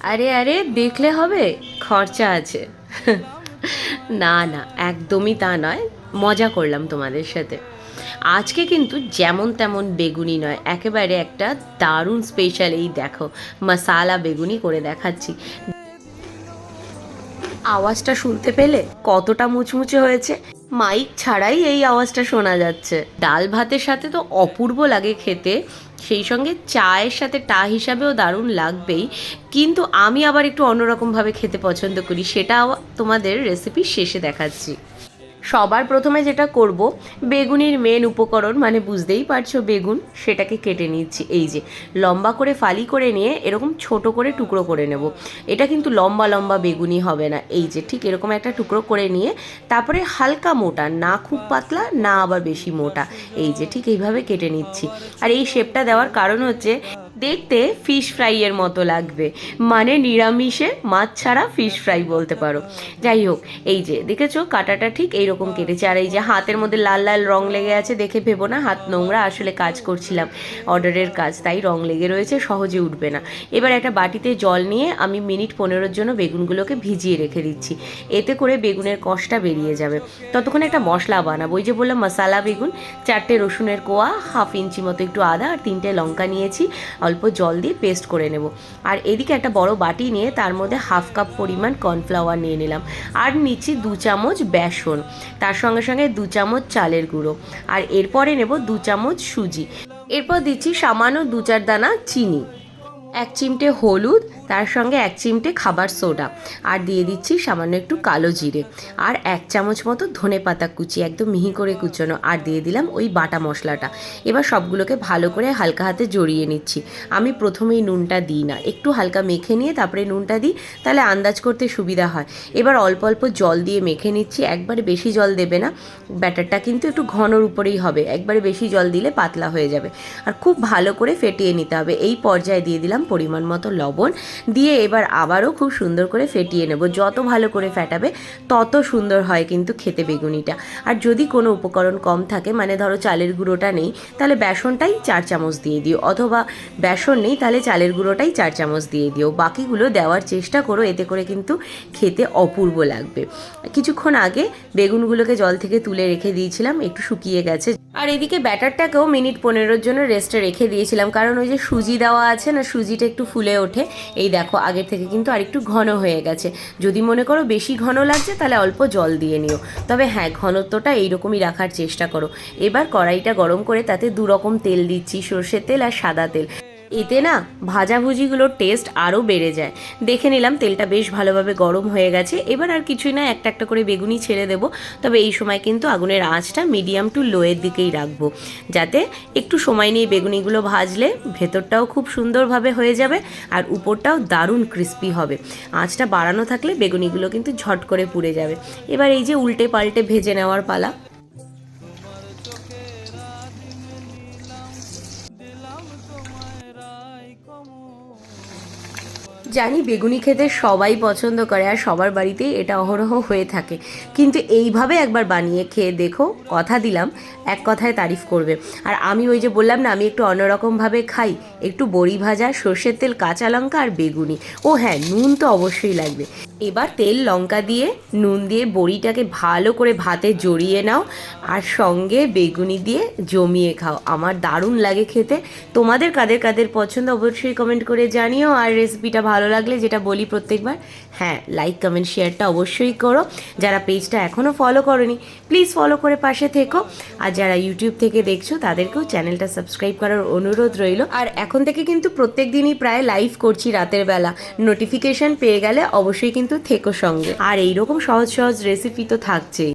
আরে আরে, দেখলে হবে, খরচা আছে। না না, একদমই তা নয়, মজা করলাম তোমাদের সাথে। আজকে কিন্তু যেমন তেমন বেগুনি নয়, একেবারে একটা দারুণ স্পেশাল এই দেখো, মশালা বেগুনি করে দেখাচ্ছি। আওয়াজটা শুনতে পেলে কতটা মুচমুচে হয়েছে। মাইক ছাড়াই এই আওয়াজটা শোনা যাচ্ছে। ডাল ভাতের সাথে তো অপূর্ব লাগে খেতে। সেই সঙ্গে চায়ের সাথে টা হিসাবেও দারুণ লাগবেই। কিন্তু আমি আবার একটু অন্যরকমভাবে খেতে পছন্দ করি। সেটাও তোমাদের রেসিপি শেষে দেখাচ্ছি। সবার প্রথমে যেটা করব, বেগুনির মেন উপকরণ মানে বুঝতেই পারছ বেগুন, সেটাকে কেটে নিচ্ছি। এই যে, লম্বা করে ফালি করে নিয়ে এরকম ছোট করে টুকরো করে নেব। এটা কিন্তু লম্বা লম্বা বেগুনি হবে না। এই যে, ঠিক এরকম একটা টুকরো করে নিয়ে, তারপরে হালকা মোটা, না খুব পাতলা, না আবার বেশি মোটা। এই যে, ঠিক এইভাবে কেটে নিচ্ছি। আর এই শেপটা দেওয়ার কারণ হচ্ছে দেখতে ফিশ ফ্রাইয়ের মতো লাগবে। মানে নিরামিষে মাছ ছাড়া ফিশ ফ্রাই বলতে পারো। যাই হোক, এই যে, দেখেছ? কাটাটা ঠিক এইরকম কেটেছে। আর এই যে হাতের মধ্যে লাল লাল রং লেগে আছে, দেখে ভেবো না, হাত নোংরা, আসলে কাজ করছিলাম। অর্ডারের কাজ, তাই রং লেগে রয়েছে, সহজে উঠবে না। এবার একটা বাটিতে জল নিয়ে আমি মিনিট পনেরোর জন্য বেগুনগুলোকে ভিজিয়ে রেখে দিচ্ছি। এতে করে বেগুনের কষটা বেরিয়ে যাবে। ততক্ষণ একটা মশলা বানাবো। ওই যে বললাম, মশালা বেগুন, চারটে রসুনের কোয়া, হাফ ইঞ্চি মতো একটু আদা, আর তিনটে লঙ্কা নিয়েছি। অল্প জল দিয়ে পেস্ট করে নেব। আর এদিকে একটা বড় বাটি নিয়ে তার মধ্যে হাফ কাপ পরিমাণ কর্নফ্লাওয়ার নিয়ে নিলাম। আর নিচ্ছি দু চামচ বেসন, তার সঙ্গে সঙ্গে দু চামচ চালের গুঁড়ো। আর এরপরে নেব দু চামচ সুজি। এরপর দিচ্ছি সামান্য দু চার দানা চিনি। এক চিমটে হলুদ তার সঙ্গে এক চিমটে খাবার সোডা। আর দিয়ে দিচ্ছি সামান্য একটু কালো জিরে। আর এক চামচ মতো ধনে পাতা কুচি, একদম মিহি করে কুচোনো। আর দিয়ে দিলাম ওই বাটা মশলাটা। এবার সবগুলোকে ভালো করে হালকা হাতে জড়িয়ে নিচ্ছি। আমি প্রথমেই নুনটা দিই না। একটু হালকা মেখে নিয়ে তারপরে নুনটা দিই, তাহলে আন্দাজ করতে সুবিধা হয়। এবার অল্প অল্প জল দিয়ে মেখে নিচ্ছি। একবারে বেশি জল দেবে না। ব্যাটারটা কিন্তু একটু ঘনর উপরেই হবে। একবারে বেশি জল দিলে পাতলা হয়ে যাবে। আর খুব ভালো করে ফেটিয়ে নিতে হবে। এই পর্যায়ে দিয়ে দিলাম পরিমাণ মতো লবণ। দিয়ে এবার আবারও খুব সুন্দর করে ফেটিয়ে নেব। যত ভালো করে ফেটাবে, তত সুন্দর হয় কিন্তু খেতে বেগুনিটা। আর যদি কোনো উপকরণ কম থাকে মানে ধরো চালের গুঁড়োটা নেই, তাহলে বেসনটাই চার চামচ দিয়ে দিও। অথবা বেসন নেই, তাহলে চালের গুঁড়োটাই চার চামচ দিয়ে দিও। বাকিগুলো দেওয়ার চেষ্টা করো, এতে করে কিন্তু খেতে অপূর্ব লাগবে। কিছুক্ষণ আগে বেগুনগুলোকে জল থেকে তুলে রেখে দিয়েছিলাম, একটু শুকিয়ে গেছে। আর এদিকে ব্যাটারটাকেও মিনিট পনেরোর জন্য রেস্টে রেখে দিয়েছিলাম, কারণ ওই যে সুজি দেওয়া আছে না, সুজিটা একটু ফুলে ওঠে, এই দেখো, আগের থেকে কিন্তু আরেকটু ঘন হয়ে গেছে। যদি মনে করো বেশি ঘন লাগছে, তাহলে অল্প জল দিয়ে নিও। তবে হ্যাঁ ঘনত্বটা এইরকমই রাখার চেষ্টা করো। এবার কড়াইটা গরম করে তাতে দু রকম তেল দিচ্ছি, সর্ষের তেল আর সাদা তেল। এতে না ভাজাভুজিগুলোর টেস্ট আরও বেড়ে যায়। দেখে নিলাম তেলটা বেশ ভালোভাবে গরম হয়ে গেছে। এবার আর কিছুই না, একটা একটা করে বেগুনি ছেড়ে দেবো। তবে এই সময় কিন্তু আগুনের আঁচটা মিডিয়াম টু লোয়ের দিকেই রাখব। যাতে একটু সময় নিয়ে বেগুনিগুলো ভাজলে ভেতরটাও খুব সুন্দরভাবে হয়ে যাবে আর উপরটাও দারুণ ক্রিস্পি হবে। আঁচটা বাড়ানো থাকলে বেগুনিগুলো কিন্তু ঝট করে পুড়ে যাবে। এবার এই যে উল্টে পাল্টে ভেজে নেওয়ার পালা। জানি বেগুনি খেতে সবাই পছন্দ করে আর সবার বাড়িতেই এটা অহরহ হয়ে থাকে। কিন্তু এইভাবে একবার বানিয়ে খেয়ে দেখো, কথা দিলাম, এক কথায় তারিফ করবে। আর আমি ওই যে বললাম না, আমি একটু অন্যরকমভাবে খাই। একটু বড়ি ভাজা, সর্ষের তেল, কাঁচা লঙ্কা আর বেগুনি। ও হ্যাঁ নুন তো অবশ্যই লাগবে। এবার তেল, লঙ্কা দিয়ে, নুন দিয়ে বড়িটাকে ভালো করে ভাতে জড়িয়ে নাও আর সঙ্গে বেগুনি দিয়ে জমিয়ে খাও। আমার দারুণ লাগে খেতে। তোমাদের কাদের কাদের পছন্দ অবশ্যই কমেন্ট করে জানিও। আর রেসিপিটা ভালো লাগলে যেটা বলি প্রত্যেকবার হ্যাঁ লাইক কমেন্ট শেয়ারটা অবশ্যই করো। যারা পেজটা এখনও ফলো করনি প্লিজ ফলো করে পাশে থেকো। আর যারা ইউটিউব থেকে দেখছ, তাদেরকেও চ্যানেলটা সাবস্ক্রাইব করার অনুরোধ রইল। আর এখন থেকে কিন্তু প্রত্যেক দিনই প্রায় লাইভ করছি রাতের বেলা। নোটিফিকেশন পেয়ে গেলে অবশ্যই কিন্তু থেকো সঙ্গে। আর এইরকম সহজ সহজ রেসিপি তো থাকছেই।